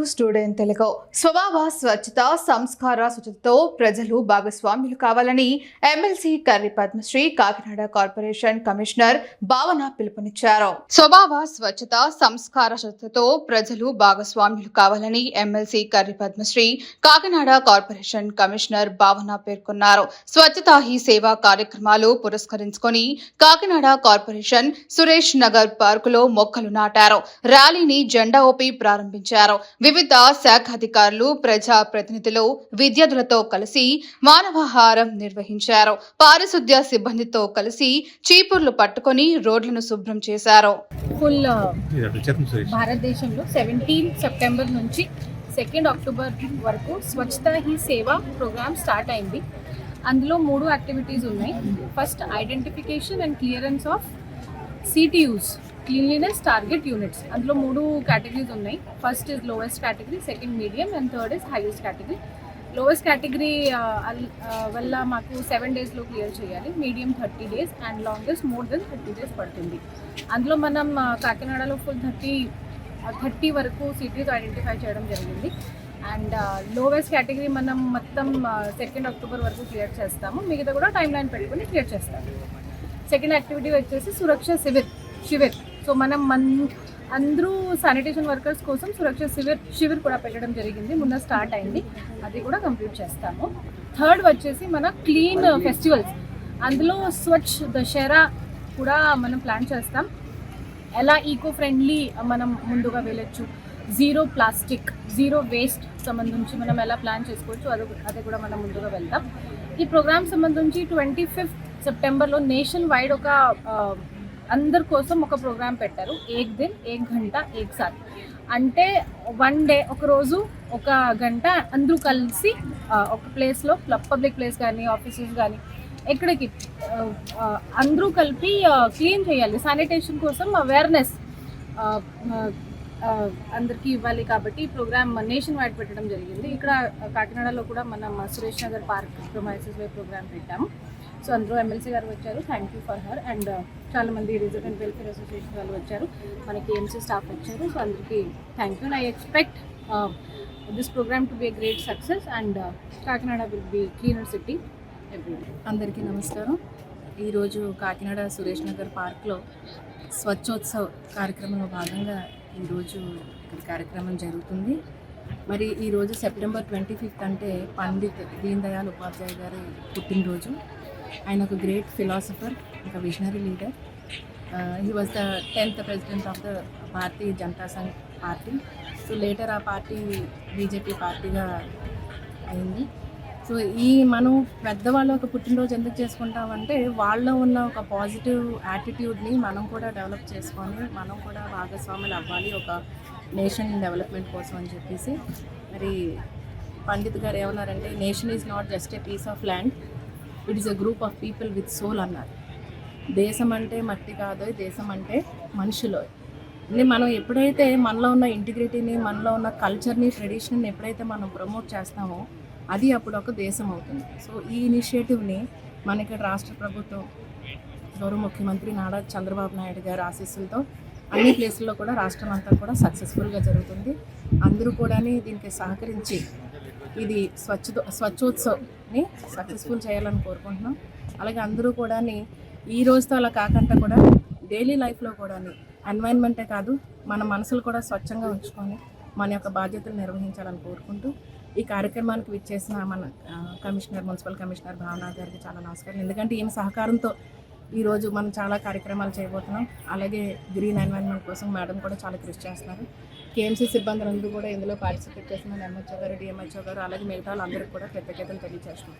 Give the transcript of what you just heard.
To student Telugu స్వభావ స్వచ్ఛత సంస్కార స్వచ్ఛతతో ప్రజలు భాగస్వామ్యులు కావాలని MLC Karri Padmasri Kakinada corporation commissioner Bhavana పిలుపునిచ్చారు. స్వభావ స్వచ్ఛత సంస్కార స్వచ్ఛతతో ప్రజలు భాగస్వామ్యులు కావాలని MLC Karri Padmasri Kakinada corporation commissioner Bhavana పేర్కొన్నారు. స్వచ్ఛతా హీ సేవా కార్యక్రమాలు పురస్కరించుకొని కాకినాడ కార్పొరేషన్ సురేష్ నగర్ పార్కులో మొక్కలు నాటారు. ర్యాలీని జెండా ఊపి ప్రారంభించారు. వివిధ శాఖ అధికారులు ప్రజా ప్రతినిధులు విద్యార్థులతో కలిసి మానవాహారం నిర్వహించారు. పారిశుద్ధ్య సిబ్బందితో కలిసి చీపుర్లు పట్టుకొని రోడ్లను శుభ్రం చేశారు. ఫుల్ భారతదేశంలో సెవెంటీన్ సెప్టెంబర్ నుంచి సెకండ్ అక్టోబర్ వరకు స్వచ్ఛత హీ సేవ ప్రోగ్రామ్ స్టార్ట్ అయింది. అందులో మూడు యాక్టివిటీస్ ఉన్నాయి. First identification and clearance of CTUs. Cleanliness target units. అందులో మూడు కేటగిరీస్ ఉన్నాయి. First is lowest category second medium and third is highest category lowest category వల్ల మాకు సెవెన్ డేస్లో క్లియర్ చేయాలి. Medium thirty days and longest more than thirty days పడుతుంది. అందులో మనం uh, కాకినాడలో ఫుల్ థర్టీ థర్టీ వరకు సిటీస్ ఐడెంటిఫై చేయడం జరిగింది. అండ్ లోవెస్ట్ కేటగిరీ మనం మొత్తం uh, సెకండ్ అక్టోబర్ వరకు క్లియర్ చేస్తాము. మిగతా కూడా టైం లైన్ పెట్టుకుని క్లియర్ చేస్తాము. సెకండ్ యాక్టివిటీ వచ్చేసి సురక్ష శిబిర్ శిబిర్. సో మనం మన్ అందరూ శానిటేషన్ వర్కర్స్ కోసం సురక్ష శివిర్ శివిర్ కూడా పెట్టడం జరిగింది. మొన్న స్టార్ట్ అయింది. అది కూడా కంప్లీట్ చేస్తాము. థర్డ్ వచ్చేసి మన క్లీన్ ఫెస్టివల్స్. అందులో స్వచ్ఛ దశరా కూడా మనం ప్లాన్ చేస్తాం. ఎలా ఈకో ఫ్రెండ్లీ మనం ముందుగా వెళ్ళొచ్చు? జీరో ప్లాస్టిక్ జీరో వేస్ట్ సంబంధించి మనం ఎలా ప్లాన్ చేసుకోవచ్చు? అది అది కూడా మనం ముందుగా వెళ్తాం. ఈ ప్రోగ్రామ్ సంబంధించి ట్వంటీ ఫిఫ్త్ సెప్టెంబర్లో నేషన్ వైడ్ ఒక అందరి కోసం ఒక ప్రోగ్రామ్ పెట్టారు. ఏక్ దిన్ ఏక్ గంట ఏక్ సార్ అంటే వన్ డే ఒక రోజు ఒక గంట అందరూ కలిసి ఒక ప్లేస్లో పబ్లిక్ ప్లేస్ కానీ ఆఫీసెస్ కానీ ఎక్కడికి అందరూ కలిపి క్లీన్ చేయాలి. శానిటేషన్ కోసం అవేర్నెస్ అందరికీ ఇవ్వాలి కాబట్టి ఈ ప్రోగ్రామ్ నేషన్ వైడ్ పెట్టడం జరిగింది. ఇక్కడ కాకినాడలో కూడా మనం Suresh Nagar park premises way program పెట్టాము. సో అందరూ ఎమ్మెల్సీ గారు వచ్చారు. Thank you for her and చాలా మంది అండ్ వెల్ఫేర్ అసోసియేషన్ వాళ్ళు వచ్చారు. మనకి ఎంసీ స్టాఫ్ వచ్చారు. సో అందరికీ thank you I expect this program to be a great success and Kakinada will be cleaner city every అందరికీ నమస్కారం. ఈరోజు కాకినాడ సురేష్ నగర్ పార్క్లో స్వచ్ఛోత్సవ్ కార్యక్రమంలో భాగంగా ఈరోజు ఇక్కడ కార్యక్రమం జరుగుతుంది. మరి ఈరోజు సెప్టెంబర్ ట్వంటీ ఫిఫ్త్ అంటే పండిత్ దీన్ దయాళ్ ఉపాధ్యాయ గారి పుట్టినరోజు. ఆయన ఒక గ్రేట్ ఫిలాసఫర్ ఒక visionary leader he was the tenth president of the Bharatiya Janata Sangh party so later ఆ పార్టీ బీజేపీ పార్టీగా అయింది. సో ఈ మనం పెద్దవాళ్ళు ఒక పుట్టినరోజు ఎందుకు చేసుకుంటామంటే వాళ్ళలో ఉన్న ఒక పాజిటివ్ యాటిట్యూడ్ని మనం కూడా డెవలప్ చేసుకొని మనం కూడా భాగస్వాములు అవ్వాలి ఒక నేషన్ డెవలప్మెంట్ కోసం అని చెప్పేసి. మరి పండిత్ గారు ఏమన్నారంటే nation is not just a piece of land it is a group of people with soul అన్నారు. దేశం అంటే మట్టి కాదు దేశం అంటే మనుషులు. మనం ఎప్పుడైతే మనలో ఉన్న ఇంటిగ్రిటీని మనలో ఉన్న కల్చర్ని ట్రెడిషన్ని ఎప్పుడైతే మనం ప్రమోట్ చేస్తామో అది అప్పుడు ఒక దేశం అవుతుంది. సో ఈ ఇనిషియేటివ్ని మన ఇక్కడ రాష్ట్ర ప్రభుత్వం గౌరవ ముఖ్యమంత్రి నారా చంద్రబాబు నాయుడు గారి ఆశీస్సులతో అన్ని ప్లేసుల్లో కూడా రాష్ట్రం అంతా కూడా సక్సెస్ఫుల్గా జరుగుతుంది. అందరూ కూడా దీనికి సహకరించి ఇది స్వచ్ఛ స్వచ్ఛోత్సవ్ని సక్సెస్ఫుల్ చేయాలని కోరుకుంటున్నాం. అలాగే అందరూ కూడా ఈ రోజుతో అలా కాకుండా కూడా డైలీ లైఫ్లో కూడా ఎన్వైర్న్మెంటే కాదు మన మనసులు కూడా స్వచ్ఛంగా ఉంచుకొని మన యొక్క బాధ్యతలు నిర్వహించాలని కోరుకుంటూ ఈ కార్యక్రమానికి విచ్చేసిన మన కమిషనర్ మున్సిపల్ కమిషనర్ భావన గారికి చాలా నమస్కారం. ఎందుకంటే ఈమె సహకారంతో ఈరోజు మనం చాలా కార్యక్రమాలు చేయబోతున్నాం. అలాగే గ్రీన్ ఎన్వైర్న్మెంట్ కోసం మేడం కూడా చాలా కృషి చేస్తున్నారు. కేఎంసీ సిబ్బంది అందరూ కూడా ఇందులో పార్టిసిపేట్ చేసిన ఎంహెచ్ఓ గారు డిఎంహెచ్ఓ గారు అలాగే మిగతా వాళ్ళందరికీ కూడా కృతజ్ఞతలు తెలియజేస్తున్నాం.